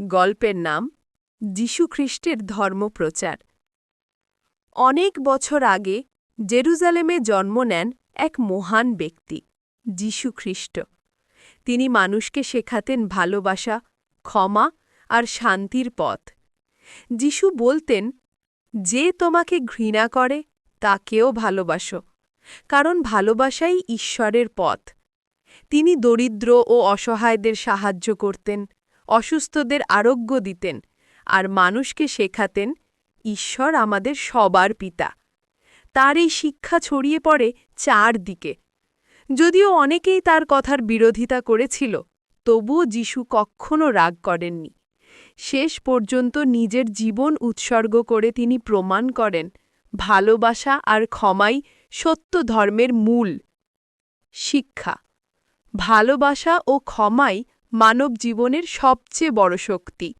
গল্পের নাম যীশুখ্রিস্টের ধর্মপ্রচার। অনেক বছর আগে জেরুজালেমে জন্ম নেন এক মহান ব্যক্তি যীশুখ্রিস্ট তিনি মানুষকে শেখাতেন ভালোবাসা, ক্ষমা আর শান্তির পথ। যিশু বলতেন, যে তোমাকে ঘৃণা করে, তাকেও ভালোবাসো, কারণ ভালোবাসাই ঈশ্বরের পথ। তিনি দরিদ্র ও অসহায়দের সাহায্য করতেন অসুস্থদের আরোগ্য দিতেন আর মানুষকে শেখাতেন, ঈশ্বর আমাদের সবার পিতা। তার এই শিক্ষা ছড়িয়ে পড়ে চারদিকে। যদিও অনেকেই তার কথার বিরোধিতা করেছিল, তবুও যিশু কখনো রাগ করেননি। শেষ পর্যন্ত নিজের জীবন উৎসর্গ করে তিনি প্রমাণ করেন, ভালোবাসা আর ক্ষমাই সত্য ধর্মের মূল শিক্ষা। ভালোবাসা ও ক্ষমাই মানব জীবনের সবচেয়ে বড় শক্তি।